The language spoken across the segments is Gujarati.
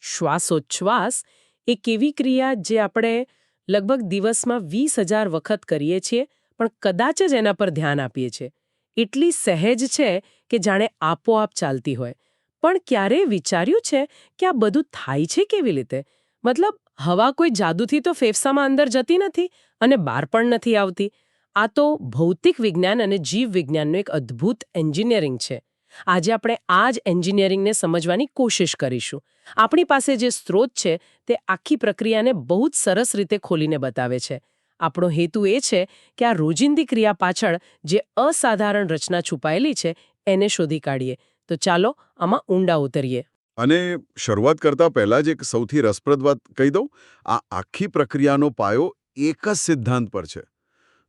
શ્વાસોચ્છ્વાસ એ કેવી ક્રિયા જે આપણે લગભગ દિવસમાં વીસ હજાર વખત કરીએ છીએ, પણ કદાચ જ એના પર ધ્યાન આપીએ છીએ. એટલી સહેજ છે કે જાણે આપોઆપ ચાલતી હોય. પણ ક્યારેય વિચાર્યું છે કે આ બધું થાય છે કેવી રીતે? મતલબ, હવા કોઈ જાદુથી તો ફેફસામાં અંદર જતી નથી અને બહાર પણ નથી આવતી. આ તો ભૌતિક વિજ્ઞાન અને જીવ વિજ્ઞાનનું એક અદ્ભુત એન્જિનિયરિંગ છે. આજે આપણે આ જ એન્જિનિયરિંગને સમજવાની કોશિશ કરીશું. આપણી પાસે જે સ્ત્રોત છે, તે આખી પ્રક્રિયાને બહુ જ સરસ રીતે ખોલીને બતાવે છે. આપણો હેતુ એ છે કે આ રોજિંદી ક્રિયા પાછળ જે અસાધારણ રચના છુપાયેલી છે, એને શોધી કાઢીએ. તો ચાલો આમાં ઊંડા ઉતરીએ. અને શરૂઆત કરતા પહેલા જ એક સૌથી રસપ્રદ વાત કહી દઉં. આ આખી પ્રક્રિયાનો પાયો એક જ સિદ્ધાંત પર છે.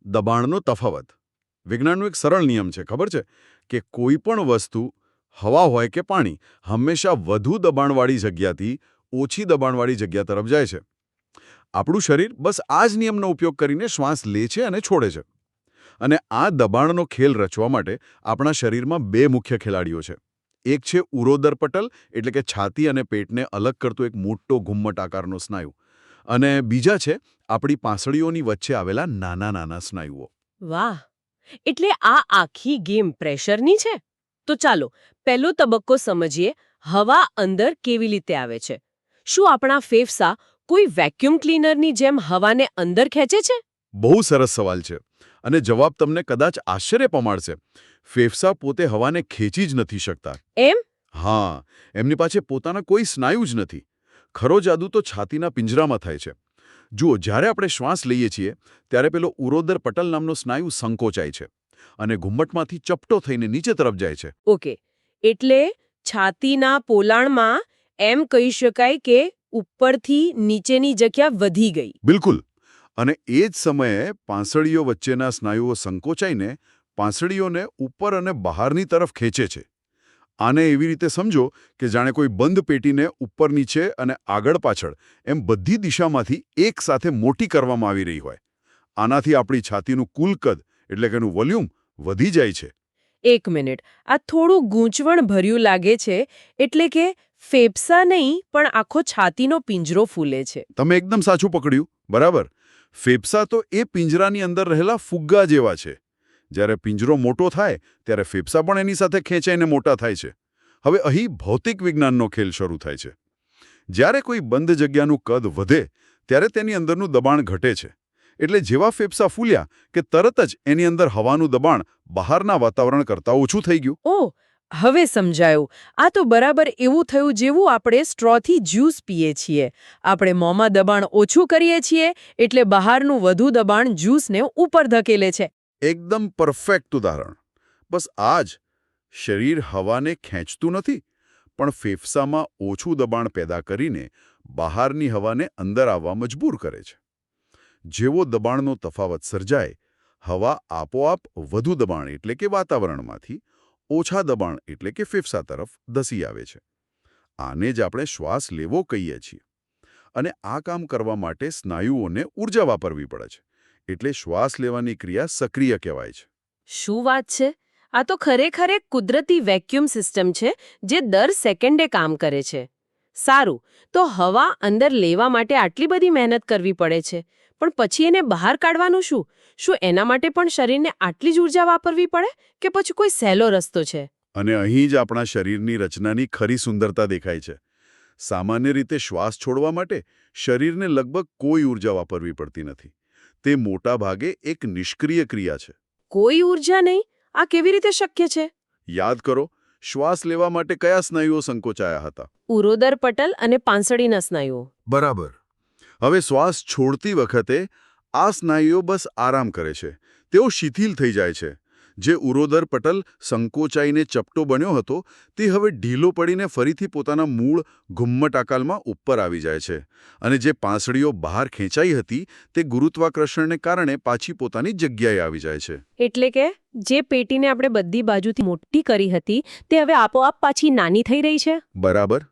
દબાણનો તફાવત. વિજ્ઞાનનો એક સરળ નિયમ છે, ખબર છે? કે કોઈ પણ વસ્તુ હવા હોય કે પાણી, હંમેશા વધુ દબાણવાળી જગ્યાથી ઓછી દબાણવાળી જગ્યા તરફ જાય છે. આપણું શરીર બસ આ જ નિયમનો ઉપયોગ કરીને શ્વાસ લે છે અને છોડે છે. અને આ દબાણનો ખેલ રચવા માટે આપણા શરીરમાં બે મુખ્ય ખેલાડીઓ છે. એક છે ઉરોદર પટલ, એટલે કે છાતી અને પેટને અલગ કરતો એક મોટો ઘુમ્મટ આકારનો સ્નાયુ. અને બીજા છે આપણી પાંસળીઓની વચ્ચે આવેલા નાના નાના સ્નાયુઓ. વાહ! એટલે આ આખી ગેમ પ્રેશરની છે? તો ચાલો પહેલો તબક્કો સમજીએ હવા અંદર કેવી રીતે આવે છે? શું આપણા ફેફસા કોઈ વેક્યુમ ક્લીનરની જેમ હવાને અંદર ખેંચે છે? બહુ સરસ સવાલ છે અને જવાબ તમને કદાચ આશ્ચર્ય પમાડશે. ફેફસા પોતે હવાને ખેંચી જ નથી શકતા. એમ? હા એમની પાસે પોતાના કોઈ સ્નાયુ જ નથી. ખરો જાદુ તો છાતીના પિંજરામાં થાય છે. જુઓ જ્યારે આપણે શ્વાસ લઈએ છીએ ત્યારે પેલો ઉરોદર પટલ નામનો સ્નાયુ સંકોચાય છે. અને ઘુમ્મટમાંથી ચપટો થઈને નીચે તરફ જાય છે. ઓકે. એટલે છાતીના પોલાણમાં એમ કહી શકાય કે ઉપરથી નીચેની જગ્યા વધી ગઈ. બિલકુલ. અને એ જ સમયે પાંસળીઓ વચ્ચેના સ્નાયુઓ સંકોચાઈને પાંસળીઓને ઉપર અને બહારની તરફ ખેંચે છે. આને એવી રીતે સમજો કે જાણે કોઈ બંધ પેટીને ઉપર નીચે અને આગળ પાછળ એમ બધી દિશામાંથી એક સાથે મોટી કરવામાં આવી રહી હોય. આનાથી આપણી છાતીનું કુલ કદ એટલે કે એનું વોલ્યુમ વધી જાય છે. એક મિનિટ. આ થોડું ગૂંચવણ ભર્યું લાગે છે એટલે કે ફેફસા નહીં પણ આખો છાતીનો પિંજરો ફૂલે છે. તમે એકદમ સાચું પકડ્યું બરાબર? ફેફસા તો એ પિંજરાની અંદર રહેલા ફુગ્ગા જેવા છે. જ્યારે પિંજરો મોટો થાય ત્યારે ફેફસા પણ એની સાથે ખેંચાઈને મોટા થાય છે. હવે અહીં ભૌતિક વિજ્ઞાનનો ખેલ શરૂ થાય છે. જ્યારે કોઈ બંધ જગ્યાનું કદ વધે ત્યારે તેની અંદરનું દબાણ ઘટે છે. એટલે જેવા ફેફસા ફૂલ્યા કે તરત જ એની અંદર હવાનું દબાણ બહારના વાતાવરણ કરતાં ઓછું થઈ ગયું. ઓ હવે સમજાયું. આ તો બરાબર એવું થયું જેવું આપણે સ્ટ્રોથી જ્યુસ પીએ છીએ. આપણે મોંમાં દબાણ ઓછું કરીએ છીએ એટલે બહારનું વધુ દબાણ જ્યુસને ઉપર ધકેલે છે. એકદમ પરફેક્ટ ઉદાહરણ. બસ આ જ શરીર હવાને ખેંચતું નથી પણ ફેફસામાં ઓછું દબાણ પેદા કરીને બહારની હવાને અંદર આવવા મજબૂર કરે છે. જેવો દબાણનો તફાવત સર્જાય, હવા આપોઆપ વધુ દબાણ એટલે કે વાતાવરણમાંથી ઓછા દબાણ એટલે કે ફેફસા તરફ ધસી આવે છે. આને જ આપણે શ્વાસ લેવો કહીએ છીએ. અને આ કામ કરવા માટે સ્નાયુઓને ઊર્જા વાપરવી પડે છે, એટલે શ્વાસ લેવાની ક્રિયા સક્રિય કહેવાય છે. શું વાત છે? આ તો ખરેખર એક કુદરતી વેક્યુમ સિસ્ટમ છે, જે દર સેકન્ડે કામ કરે છે. સારું, તો હવા અંદર લેવા માટે આટલી બધી મહેનત કરવી પડે છે. પણ પછી એને બહાર કાઢવાનું શું? શું એના માટે પણ શરીરને આટલી જ ઊર્જા વાપરવી પડે કે પછી કોઈ સહેલો રસ્તો છે? અને અહીં જ આપણા શરીરની રચનાની ખરી સુંદરતા દેખાય છે. સામાન્ય રીતે શ્વાસ છોડવા માટે શરીરને લગભગ કોઈ ઊર્જા વાપરવી પડતી નથી. તે મોટા ભાગે એક નિષ્ક્રિય ક્રિયા છે. કોઈ ઊર્જા નહીં? આ કેવી રીતે શક્ય છે? યાદ કરો શ્વાસ લેવા માટે કયા સ્નાયુઓ સંકોચાયા હતા? ઉરોદર પટલ અને પાંસળીના સ્નાયુઓ. બરાબર. હવે શ્વાસ છોડતી વખતે આ સ્નાયુઓ બસ આરામ કરે છે. તેઓ શિથિલ થઈ જાય છે. જે ઉરોદર પટલ સંકોચાઈને ચપટો બન્યો હતો તે હવે ઢીલો પડીને ફરીથી પોતાના મૂળ ઘુમ્મટ આકારમાં ઉપર આવી જાય છે અને જે પાંસળીઓ બહાર ખેંચાઈ હતી તે ગુરુત્વાકર્ષણને કારણે પાછી પોતાની જગ્યાએ આવી જાય છે. એટલે કે જે પેટીને આપણે બધી બાજુથી મોટી કરી હતી તે હવે આપોઆપ પાછી નાની થઈ રહી છે? બરાબર.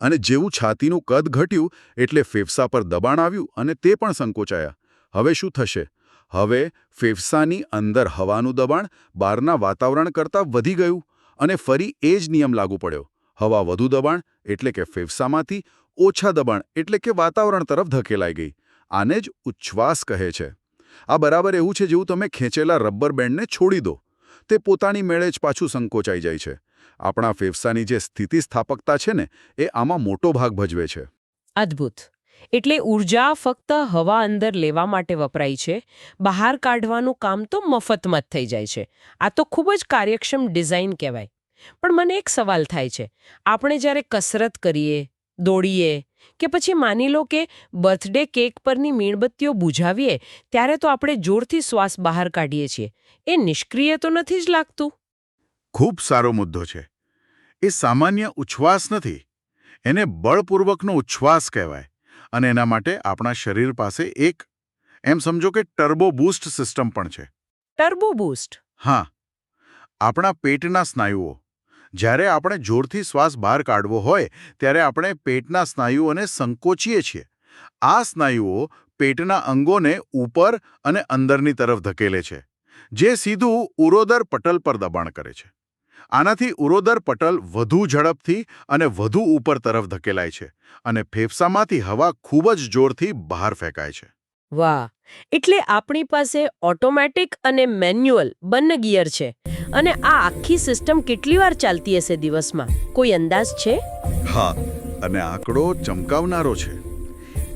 અને જેવું છાતીનું કદ ઘટ્યું એટલે ફેફસા પર દબાણ આવ્યું અને તે પણ સંકોચાયા. હવે શું થશે? હવે ફેફસાની અંદર હવાનું દબાણ બહારના વાતાવરણ કરતાં વધી ગયું અને ફરી એ જ નિયમ લાગુ પડ્યો. હવા વધુ દબાણ એટલે કે ફેફસામાંથી ઓછા દબાણ એટલે કે વાતાવરણ તરફ ધકેલાઈ ગઈ. આને જ ઉચ્છ્વાસ કહે છે. આ બરાબર એવું છે જેવું તમે ખેંચેલા રબર બેન્ડને છોડી દો. તે પોતાની મેળે જ પાછું સંકોચાઈ જાય છે. આપણા ફેફસાની જે સ્થિતિસ્થાપકતા છે ને, એ આમાં મોટો ભાગ ભજવે છે. અદ્ભુત. એટલે ઊર્જા ફક્ત હવા અંદર લેવા માટે વપરાય છે, બહાર કાઢવાનું કામ તો મફતમાં જ થઈ જાય છે. આ તો ખૂબ જ કાર્યક્ષમ ડિઝાઇન કહેવાય. પણ મને એક સવાલ થાય છે. આપણે જ્યારે કસરત કરીએ, દોડીએ કે પછી માની લો કે બર્થડે કેક પરની મીણબત્તીઓ બુઝાવીએ, ત્યારે તો આપણે જોરથી શ્વાસ બહાર કાઢીએ છીએ. એ નિષ્ક્રિય તો નથી જ લાગતું. ખૂબ સારો મુદ્દો છે. એ સામાન્ય ઉચ્છ્વાસ નથી એને બળપૂર્વકનો ઉચ્છ્વાસ કહેવાય અને એના માટે આપણા શરીર પાસે એક એમ સમજો કે ટર્બો બૂસ્ટ સિસ્ટમ પણ છે. ટર્બો બૂસ્ટ હા. આપણા પેટના સ્નાયુઓ. જ્યારે આપણે જોરથી શ્વાસ બહાર કાઢવો હોય ત્યારે આપણે પેટના સ્નાયુઓને સંકોચીએ છીએ. આ સ્નાયુઓ પેટના અંગોને ઉપર અને અંદરની તરફ ધકેલે છે જે સીધું ઉરોદર પટલ પર દબાણ કરે છે. આનાથી ઉરોદર પટલ વધુ ઝડપથી અને વધુ ઉપર તરફ ધકેલાય છે અને ફેફસામાંથી હવા ખૂબ જ જોરથી બહાર ફેંકાય છે. વાહ! એટલે આપણી પાસે ઓટોમેટિક અને મેન્યુઅલ બંને ગિયર છે અને આ આખી સિસ્ટમ કેટલી વાર ચાલતી હશે દિવસમાં? કોઈ અંદાજ છે? હા અને આંકડો ચમકાવનારો છે.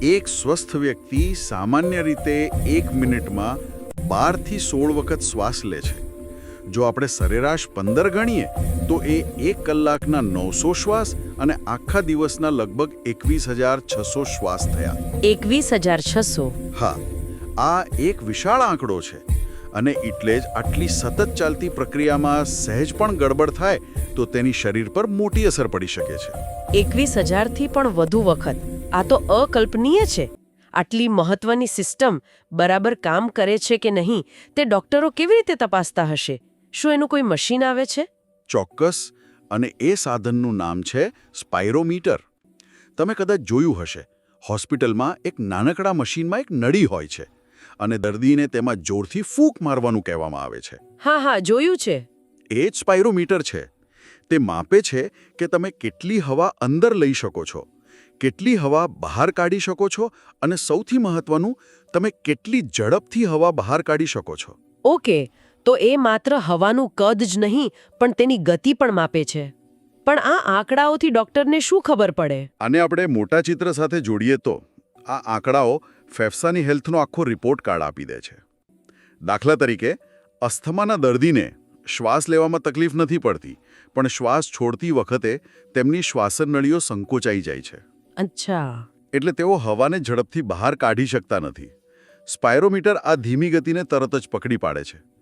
એક સ્વસ્થ વ્યક્તિ સામાન્ય રીતે એક મિનિટમાં બારથી સોળ વખત શ્વાસ લે છે. જો આપણે સરેરાશ પંદર ગણીએ તો એ એક કલાકના નવસો શ્વાસ અને આખા દિવસના લગભગ એકવીસ હજાર છસો શ્વાસ થયા. એકવીસ હજાર છસો? હા આ એક વિશાળ આંકડો છે અને એટલે જ આટલી સતત ચાલતી પ્રક્રિયામાં સહેજ પણ ગડબડ થાય તો તેની શરીર પર મોટી અસર પડી શકે છે. એકવીસ હજારથી પણ વધુ વખત. આ તો અકલ્પનીય છે. આટલી મહત્વની સિસ્ટમ બરાબર કામ કરે છે કે નહીં તે ડોક્ટરો કેવી રીતે તપાસતા હશે? શું એનું કોઈ મશીન આવે છે? ચોક્કસ અને એ સાધનનું નામ છે સ્પાયરોમીટર. તમે કદાચ જોયું હશે હોસ્પિટલમાં એક નાનકડા મશીનમાં એક નળી હોય છે અને દર્દીને તેમાં જોરથી ફૂંક મારવાનું કહેવામાં આવે છે. હા હા જોયું છે. એ જ સ્પાયરોમીટર છે. તે માપે છે કે તમે કેટલી હવા અંદર લઈ શકો છો કેટલી હવા બહાર કાઢી શકો છો અને સૌથી મહત્વનું તમે કેટલી ઝડપથી હવા બહાર કાઢી શકો છો. ઓકે તો એ માત્ર હવાનું કદ જ નહીં પણ તેની ગતિ પણ માપે છે. પણ આ આંકડાઓથી ડોક્ટરને શું ખબર પડે? અને આપણે મોટા ચિત્ર સાથે જોડીએ તો આ આંકડાઓ ફેફસાની હેલ્થનો આખો રિપોર્ટ કાર્ડ આપી દે છે. દાખલા તરીકે અસ્થમાના દર્દીને શ્વાસ લેવામાં તકલીફ નથી પડતી પણ શ્વાસ છોડતી વખતે તેમની શ્વાસનળીઓ સંકોચાઈ જાય છે. અચ્છા. એટલે તેઓ હવાને ઝડપથી બહાર કાઢી શકતા નથી. સ્પાયરોમીટર આ ધીમી ગતિને તરત જ પકડી પાડે છે.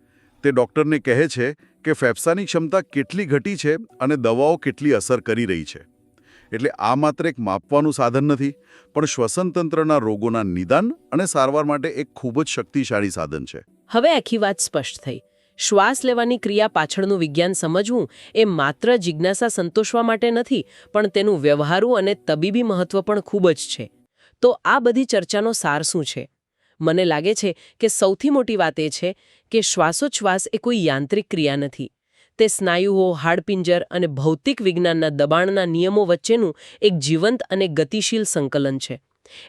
તે ડૉક્ટરને કહે છે કે ફેફસાની ક્ષમતા કેટલી ઘટી છે અને દવાઓ કેટલી અસર કરી રહી છે. એટલે આ માત્ર એક માપવાનું સાધન નથી, પણ શ્વસનતંત્રના રોગોના નિદાન અને સારવાર માટે એક ખૂબ જ શક્તિશાળી સાધન છે. હવે આખી વાત સ્પષ્ટ થઈ. શ્વાસ લેવાની ક્રિયા પાછળનું વિજ્ઞાન સમજવું એ માત્ર જિજ્ઞાસા સંતોષવા માટે નથી, પણ તેનું વ્યવહારુ અને તબીબી મહત્વ પણ ખૂબ જ છે. તો આ બધી ચર્ચાનો સાર શું છે? મને લાગે છે કે સૌથી મોટી વાત એ છે કે શ્વાસોચ્છ્વાસ એ કોઈ યાંત્રિક ક્રિયા નથી. તે સ્નાયુઓ, હાડપિંજર અને ભૌતિક વિજ્ઞાનના દબાણના નિયમો વચ્ચેનું એક જીવંત અને ગતિશીલ સંકલન છે.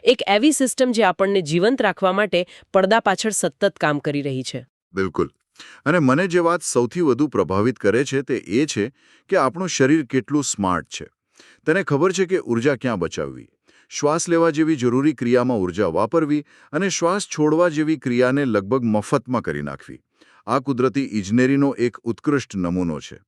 એક એવી સિસ્ટમ જે આપણને જીવંત રાખવા માટે પડદા પાછળ સતત કામ કરી રહી છે. બિલકુલ. અને મને જે વાત સૌથી વધુ પ્રભાવિત કરે છે તે એ છે કે આપણું શરીર કેટલું સ્માર્ટ છે. તેને ખબર છે કે ઊર્જા ક્યાં બચાવવી? શ્વાસ લેવા જેવી જરૂરી ક્રિયામાં ઊર્જા વાપરવી અને શ્વાસ છોડવા જેવી ક્રિયાને લગભગ મફતમાં કરી નાખવી. આ કુદરતી ઇજનેરીનો એક ઉત્કૃષ્ટ નમૂનો છે.